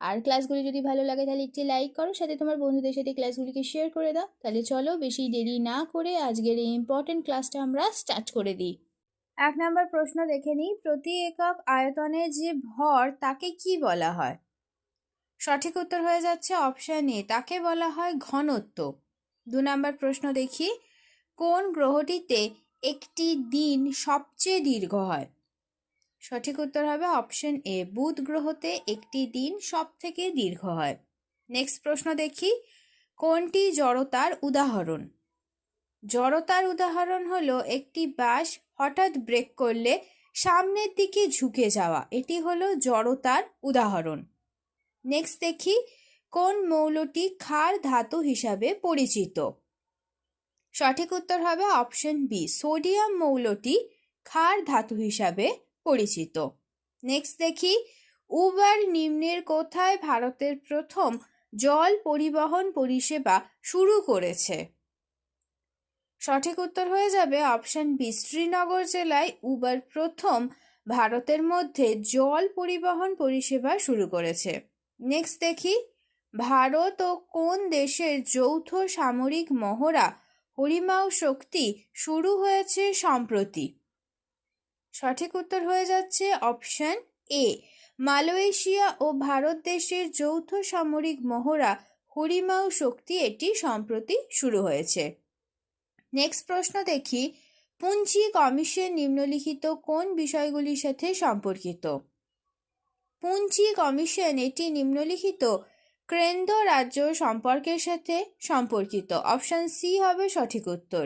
আর ক্লাসগুলি যদি ভালো লাগে তাহলে একটি লাইক করো, সাথে তোমার বন্ধুদের সাথে ক্লাসগুলিকে শেয়ার করে দাও। তাহলে চলো বেশি দেরি না করে আজকের এই ইম্পর্টেন্ট ক্লাসটা আমরা স্টার্ট করে দিই। এক নম্বর প্রশ্ন দেখে নিই, প্রতি একক আয়তনে যে ভর তাকে কি বলা হয়? সঠিক উত্তর হয়ে যাচ্ছে অপশান এ তাকে বলা হয় ঘনত্ব। দু নম্বর প্রশ্ন দেখি, কোন গ্রহটিতে একটি দিন সবচেয়ে দীর্ঘ হয়? সঠিক উত্তর হবে অপশন এ, বুধ গ্রহতে একটি দিন সব থেকে দীর্ঘ হয়। নেক্সট প্রশ্ন দেখি, কোনটি জড়তার উদাহরণ? জড়তার উদাহরণ হলো একটি বাস হঠাৎ ব্রেক করলে সামনের দিকে ঝুঁকে যাওয়া, এটি হলো জড়তার উদাহরণ। নেক্সট দেখি, কোন মৌলটি ক্ষার ধাতু হিসাবে পরিচিত? সঠিক উত্তর হবে অপশন বি, সোডিয়াম মৌলটি ক্ষার ধাতু হিসাবে পরিচিত। নেক্সট দেখি, উবার নিম্নের কোথায় ভারতের প্রথম জল পরিবহন পরিষেবা শুরু করেছে? সঠিক উত্তর হয়ে যাবে অপশন বি শ্রীনগর জেলায় উবার প্রথম ভারতের মধ্যে জল পরিবহন পরিষেবা শুরু করেছে। নেক্সট দেখি, ভারত ও কোন দেশের যৌথ সামরিক মহড়া হরিমাও শক্তি শুরু হয়েছে সম্প্রতি? সঠিক উত্তর হয়ে যাচ্ছে অপশন এ মালয়েশিয়া ও ভারত দেশের যৌথ সামরিক মহড়া হরিমাও শক্তি এটি সম্প্রতি শুরু হয়েছে। নেক্সট প্রশ্ন দেখি, পুঞ্জি কমিশন নিম্নলিখিত কোন বিষয়গুলির সাথে সম্পর্কিত? পুঞ্জি কমিশন এটি নিম্নলিখিত কেন্দ্র রাজ্য সম্পর্কের সাথে সম্পর্কিত। অপশন সি হবে সঠিক উত্তর।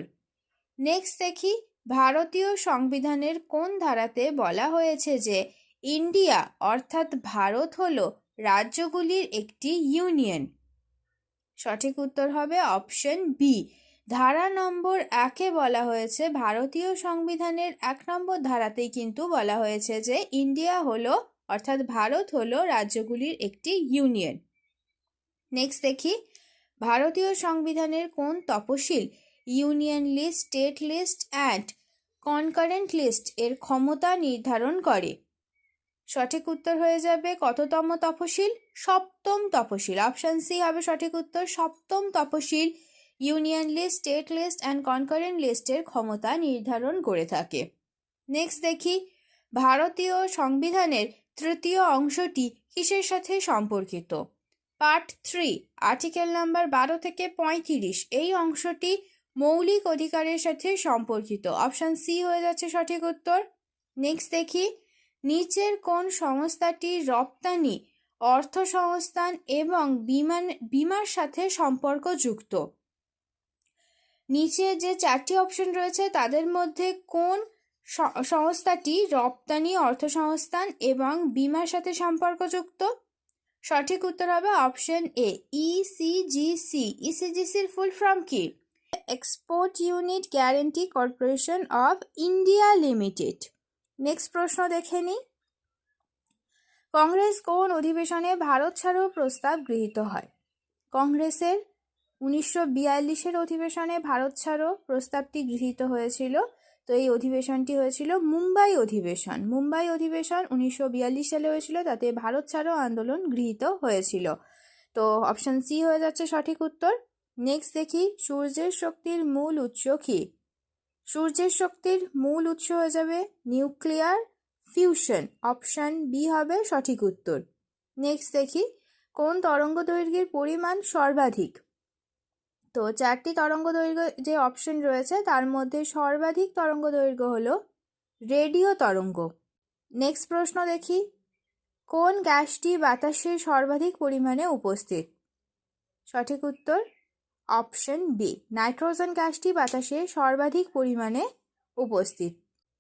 নেক্সট দেখি ভারতীয় সংবিধানের কোন ধারাতে বলা হয়েছে যে ইন্ডিয়া অর্থাৎ ভারত হল রাজ্যগুলির একটি ইউনিয়ন? সঠিক উত্তর হবে অপশন বি ধারা নম্বর একে বলা হয়েছে, ভারতীয় সংবিধানের এক নম্বর ধারাতেই কিন্তু বলা হয়েছে যে ইন্ডিয়া হলো, অর্থাৎ ভারত হলো রাজ্যগুলির একটি ইউনিয়ন। নেক্সট দেখি, ভারতীয় সংবিধানের কোন তপশিল union list, state list and concurrent list এর ক্ষমতা নির্ধারণ করে। সঠিক উত্তর হয়ে যাবে কততম তপশিল সপ্তম তপশিল অপশান সি হবে সঠিক উত্তর। সপ্তম তপশিল union list, state list and concurrent লিস্টের ক্ষমতা নির্ধারণ করে থাকে। নেক্সট দেখি, ভারতীয় সংবিধানের তৃতীয় অংশটি কিসের সাথে সম্পর্কিত? পার্ট থ্রি, আর্টিকেল নাম্বার বারো থেকে পঁয়ত্রিশ। এই অংশটি মৌলিক অধিকারের সাথে সম্পর্কিত। অপশান সি হয়ে যাচ্ছে সঠিক উত্তর। নেক্সট দেখি। নিচের কোন সংস্থাটি রপ্তানি, অর্থ সংস্থান এবং বিমান, বিমার সাথে সম্পর্কযুক্ত? নিচে যে চারটি অপশন রয়েছে, তাদের মধ্যে কোন সংস্থাটি রপ্তানি, অর্থ সংস্থান এবং বিমার সাথে সম্পর্কযুক্ত? সঠিক উত্তর হবে অপশন এ ইসিজিসি ইসিজিসির ফুল ফর্ম কি? Export unit guarantee corporation of India limited next প্রশ্ন দেখে নিই কংগ্রেস কোন অধিবেশনে ভারত ছাড়ো প্রস্তাব গৃহীত হয়? কংগ্রেসের উনিশশো বিয়াল্লিশের অধিবেশনে ভারত ছাড়ো প্রস্তাবটি গৃহীত হয়েছিল। তো এই অধিবেশনটি হয়েছিল মুম্বাই অধিবেশন। মুম্বাই অধিবেশন উনিশশো বিয়াল্লিশ সালে হয়েছিল, তাতে ভারত ছাড়ো আন্দোলন গৃহীত হয়েছিল। তো অপশান সি হয়ে যাচ্ছে সঠিক উত্তর। নেক্সট দেখি, সূর্যের শক্তির মূল উৎস কি? সূর্যের শক্তির মূল উৎস হয়ে যাবে নিউক্লিয়ার ফিউশন। অপশান বি হবে সঠিক উত্তর। নেক্সট দেখি, কোন তরঙ্গ দৈর্ঘ্যের পরিমাণ সর্বাধিক? তো চারটি তরঙ্গ দৈর্ঘ্য যে অপশন রয়েছে, তার মধ্যে সর্বাধিক তরঙ্গ দৈর্ঘ্য হলো রেডিও তরঙ্গ। নেক্সট প্রশ্ন দেখি, কোন গ্যাসটি বাতাসে সর্বাধিক পরিমাণে উপস্থিত? সঠিক উত্তর অপশন বি নাইট্রোজেন গ্যাসটি বাতাসে সর্বাধিক পরিমাণে উপস্থিত।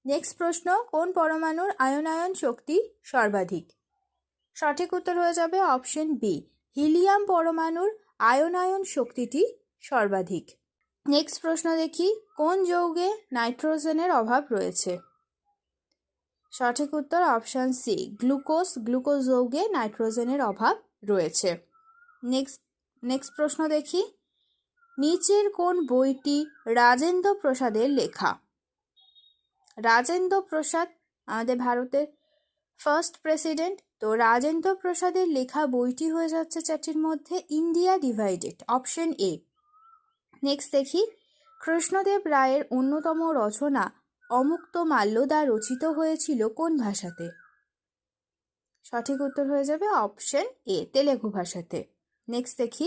নেক্সট প্রশ্ন, কোন পরমাণুর আয়নায়ন শক্তি সর্বাধিক? সঠিক উত্তর হয়ে যাবে অপশন বি হিলিয়াম পরমাণুর আয়নায়ন শক্তিটি সর্বাধিক। নেক্সট প্রশ্ন দেখি, কোন যৌগে নাইট্রোজেনের অভাব রয়েছে? সঠিক উত্তর অপশন সি গ্লুকোজ গ্লুকোজ যৌগে নাইট্রোজেনের অভাব রয়েছে। নেক্সট নেক্সট প্রশ্ন দেখি নিচের কোন বইটি রাজেন্দ্র প্রসাদের লেখা? রাজেন্দ্র প্রসাদ আমাদের ভারতের ফার্স্ট প্রেসিডেন্ট তো রাজেন্দ্র প্রসাদের লেখা বইটি হয়ে যাচ্ছে চারটির মধ্যে India divided option A next দেখি, কৃষ্ণদেব রায়ের অন্যতম রচনা অমুক্ত মাল্যদা রচিত হয়েছিল কোন ভাষাতে? সঠিক উত্তর হয়ে যাবে অপশন এ তেলেগু ভাষাতে। নেক্সট দেখি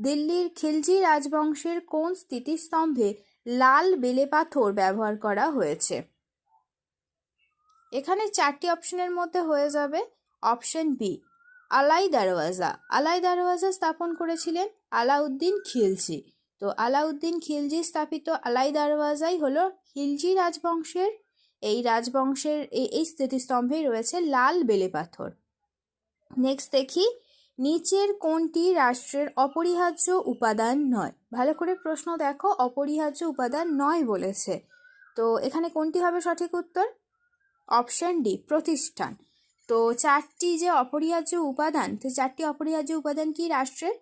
দিল্লির খিলজি রাজবংশের কোন স্থিতিস্তম্ভে লাল বেলে পাথর ব্যবহার করা হয়েছে? এখানে চারটি অপশনের মধ্যে হয়ে যাবে অপশন বি, আলাই দারওয়াজা আলাই দারওয়াজা স্থাপন করেছিলেন আলাউদ্দিন খিলজি। তো আলাউদ্দিন খিলজি স্থাপিত আলাই দারওয়াজাই হলো খিলজি রাজবংশের, এই রাজবংশের এই স্থিতিস্তম্ভেই রয়েছে লাল বেলে পাথর। নেক্সট দেখি নিচের কোনটি রাষ্ট্রের অপরিহার্য উপাদান নয়? ভালো করে প্রশ্ন দেখো, অপরিহার্য উপাদান নয় বলেছে। তো এখানে কোনটি হবে সঠিক উত্তর? অপশন ডি, প্রতিষ্ঠান। তো চারটি যে অপরিহার্য উপাদান, তো চারটি অপরিহার্য উপাদান কি রাষ্ট্রের?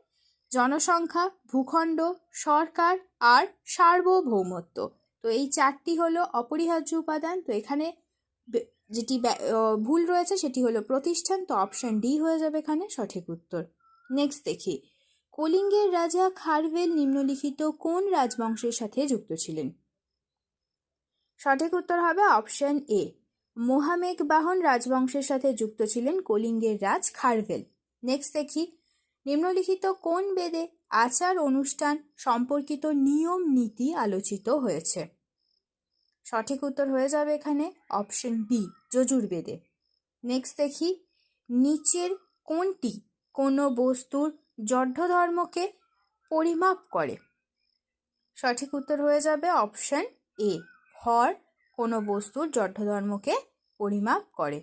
জনসংখ্যা, ভূখণ্ড, সরকার আর সার্বভৌমত্ব। তো এই চারটি হলো অপরিহার্য উপাদান। তো এখানে যেটি ভুল রয়েছে সেটি হলো প্রতিষ্ঠান, তো অপশন ডি হয়ে যাবে এখানে, সঠিক উত্তর। নেক্সট দেখি। কলিঙ্গের রাজা খারভেল নিম্নলিখিত কোন রাজবংশের সাথে যুক্ত ছিলেন? সঠিক উত্তর হবে অপশন এ মোহামেক বাহন রাজবংশের সাথে যুক্ত ছিলেন কলিঙ্গের রাজ খারভেল। নেক্সট দেখি। নিম্নলিখিত কোন বেদে আচার অনুষ্ঠান সম্পর্কিত নিয়ম, নীতি আলোচিত হয়েছে? সঠিক উত্তর হয়ে যাবে এখানে অপশন বি যজুর্বেদে নেক্সট দেখি, নিচের কোনটি কোনো বস্তুর জড্ড ধর্মকে পরিমাপ করে? সঠিক উত্তর হয়ে যাবে অপশন এ, হর কোনো বস্তুর জড্ড ধর্মকে পরিমাপ করে।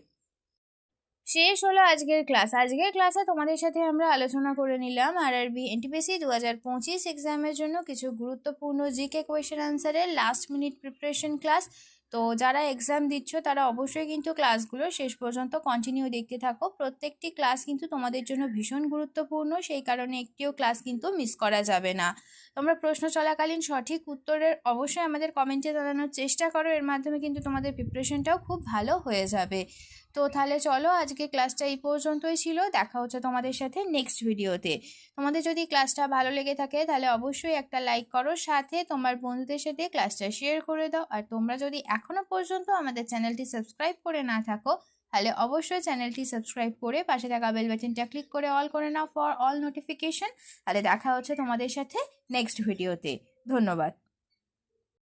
শেষ হলো আজকের ক্লাস। আজকের ক্লাসে তোমাদের সাথে আমরা আলোচনা করে নিলাম আর আরবি এনটিপিসি দু হাজার পঁচিশ এক্সামের জন্য কিছু গুরুত্বপূর্ণ জিকে কোয়েশ্চেন আনসারের লাস্ট মিনিট প্রিপারেশন ক্লাস তো যারা এক্সাম দিচ্ছ, তারা অবশ্যই কিন্তু ক্লাসগুলো শেষ পর্যন্ত কন্টিনিউ দেখতে থাকো। প্রত্যেকটি ক্লাস কিন্তু তোমাদের জন্য ভীষণ গুরুত্বপূর্ণ, সেই কারণে একটিও ক্লাস কিন্তু মিস করা যাবে না। তোমরা প্রশ্ন চলাকালীন সঠিক উত্তরের অবশ্যই আমাদের কমেন্টে জানানোর চেষ্টা করো, এর মাধ্যমে কিন্তু তোমাদের প্রিপারেশনটাও খুব ভালো হয়ে যাবে। তো তাহলে চলো আজকে ক্লাসটা এই পর্যন্তই ছিল। দেখা হচ্ছে তোমাদের সাথে নেক্সট ভিডিওতে তোমাদের যদি ক্লাসটা ভালো লেগে থাকে তাহলে অবশ্যই একটা লাইক করো। সাথে তোমার বন্ধুদের সাথে ক্লাসটা শেয়ার করে দাও। আর তোমরা যদি এখনও পর্যন্ত আমাদের চ্যানেলটি সাবস্ক্রাইব করে না থাকো, তাহলে অবশ্যই চ্যানেলটি সাবস্ক্রাইব করে পাশে থাকা বেল বাটনটা ক্লিক করে অল করে নাও ফর অল নোটিফিকেশন তাহলে দেখা হচ্ছে তোমাদের সাথে নেক্সট ভিডিওতে ধন্যবাদ।